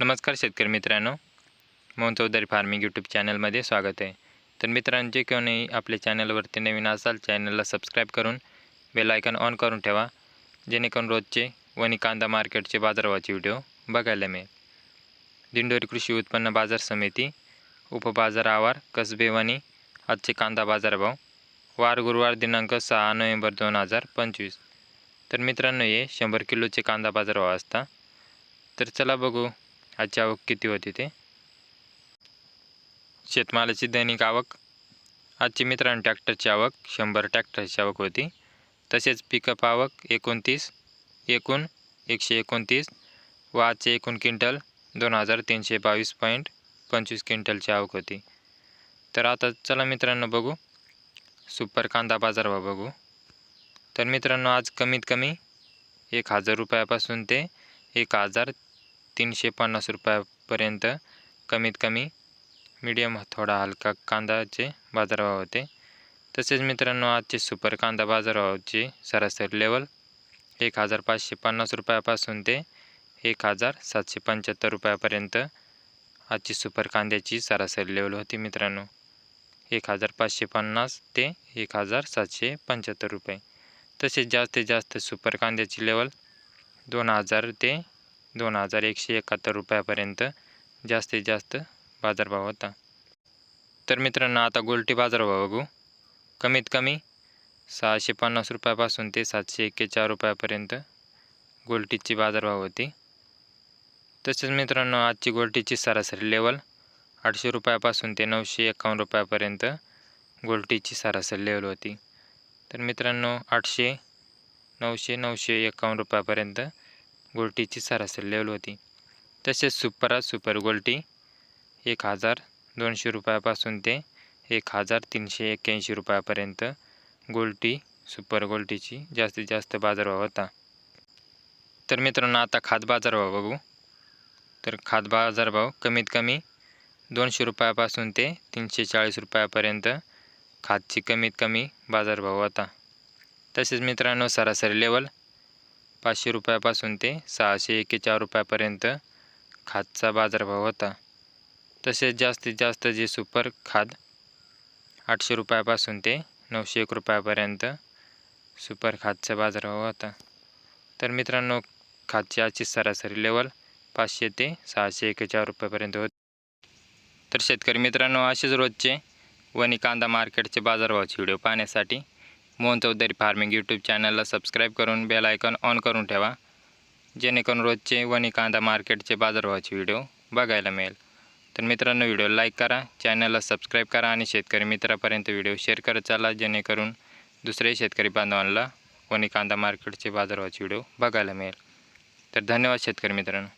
नमस्कार शेतकरी मित्रांनो मोहन चौधरी फार्मिंग यूट्यूब चॅनलमध्ये स्वागत आहे. तर मित्रांनो जे कोणी आपल्या चॅनलवरती नवीन असाल चॅनलला सबस्क्राईब करून बेल आयकॉन ऑन करून ठेवा जेणेकरून रोजचे वणी कांदा मार्केटचे बाजारभावाचे व्हिडिओ बघायला मिळेल. दिंडोरी कृषी उत्पन्न बाजार समिती उपबाजार आवार कसबे वणी आजचे कांदा बाजारभाव वार गुरुवार दिनांक सहा नोव्हेंबर दोन हजार पंचवीस. तर मित्रांनो हे शंभर किलोचे कांदा बाजारभाव असता. तर चला बघू आजची आवक किती होती ते? शेतमालाची दैनिक आवक. आजची मित्रांनो ट्रॅक्टरची आवक. शंभर ट्रॅक्टरची आवक होती. तसेच पिकअप आवक एकोणतीस एकूण एकशे एकोणतीस व आजचे एकूण क्विंटल दोन हजार तीनशे बावीस पॉईंट पंचवीस क्विंटलची आवक होती. तर आता चला मित्रांनो बघू. सुपर कांदा बाजारभाव बघू. तर मित्रांनो आज कमीत कमी एक हजार रुपयापासून ते एक हजार तीनशे पन्नास रुपयापर्यंत कमीत कमी मीडियम थोडा हलका कांदाचे बाजारभाव होते. तसेच मित्रांनो आजचे सुपर कांदा बाजारभावाचे सरासरी लेवल एक हजार पाचशे पन्नास रुपयापासून ते एक हजार सातशे पंच्याहत्तर रुपयापर्यंत आजची सुपर कांद्याची सरासरी लेवल होती मित्रांनो. एक हजार पाचशे पन्नास ते एक हजार सातशे पंच्याहत्तर रुपये. तसेच जास्तीत जास्त सुपर कांद्याची लेवल दोन हजार ते दोन हजार एकशे एकाहत्तर रुपयापर्यंत जास्तीत जास्त बाजारभाव होता. तर मित्रांनो आता गोल्टी बाजारभाव बघू. कमीत कमी सहाशे पन्नास रुपयापासून ते सातशे एक्केचाळ रुपयापर्यंत गोल्टीची बाजारभाव होती. तसेच मित्रांनो आजची गोल्टीची सरासरी लेवल आठशे रुपयापासून ते नऊशे एकावन्न रुपयापर्यंत गोल्टीची सरासरी लेवल होती. तर मित्रांनो आठशे नऊशे नऊशे एकावन्न रुपयापर्यंत गोल्टीची सरासरी लेवल होती. तसेच सुपरा सुपर गोल्टी एक हजार दोनशे रुपयापासून ते एक हजार तीनशे एक्क्याऐंशी रुपयापर्यंत गोल्टी सुपर गोल्टीची जास्तीत जास्त बाजारभाव होता. तर मित्रांनो आता खाद बाजारभाव बघू. तर खाद बाजारभाव कमीत कमी दोनशे रुपयापासून ते तीनशे चाळीस रुपयापर्यंत खादची कमीत कमी बाजारभाव होता. तसेच मित्रांनो सरासरी लेवल पाचशे रुपयापासून ते सहाशे एक्केचाळ रुपयापर्यंत खादचा बाजारभाव होता. तसेच जास्तीत जास्त जे सुपर खाद आठशे रुपयापासून ते नऊशे एक रुपयापर्यंत सुपर खादचा बाजारभाव होता. तर मित्रांनो खादची आजची सरासरी लेवल पाचशे ते सहाशे एक्केचाळ रुपयापर्यंत होते. तर शेतकरी मित्रांनो असेच रोजचे वणी कांदा मार्केटचे बाजारभावाचे व्हिडिओ पाहण्यासाठी मोहन चौधरी फार्मिंग यूट्यूब चॅनलला सबस्क्राईब करून बेल आयकॉन ऑन करून ठेवा. जेणेकरून रोजचे वणी कांदा मार्केटचे बाजारभावाचे व्हिडिओ बघायला मिळेल. तर मित्रांनो व्हिडिओ लाईक करा चॅनलला सबस्क्राईब करा आणि शेतकरी मित्रापर्यंत व्हिडिओ शेअर करत चाला जेणेकरून दुसरे शेतकरी बांधवांना वणी कांदा मार्केटचे बाजारभावाचे व्हिडिओ बघायला मिळेल. तर धन्यवाद शेतकरी मित्रांनो.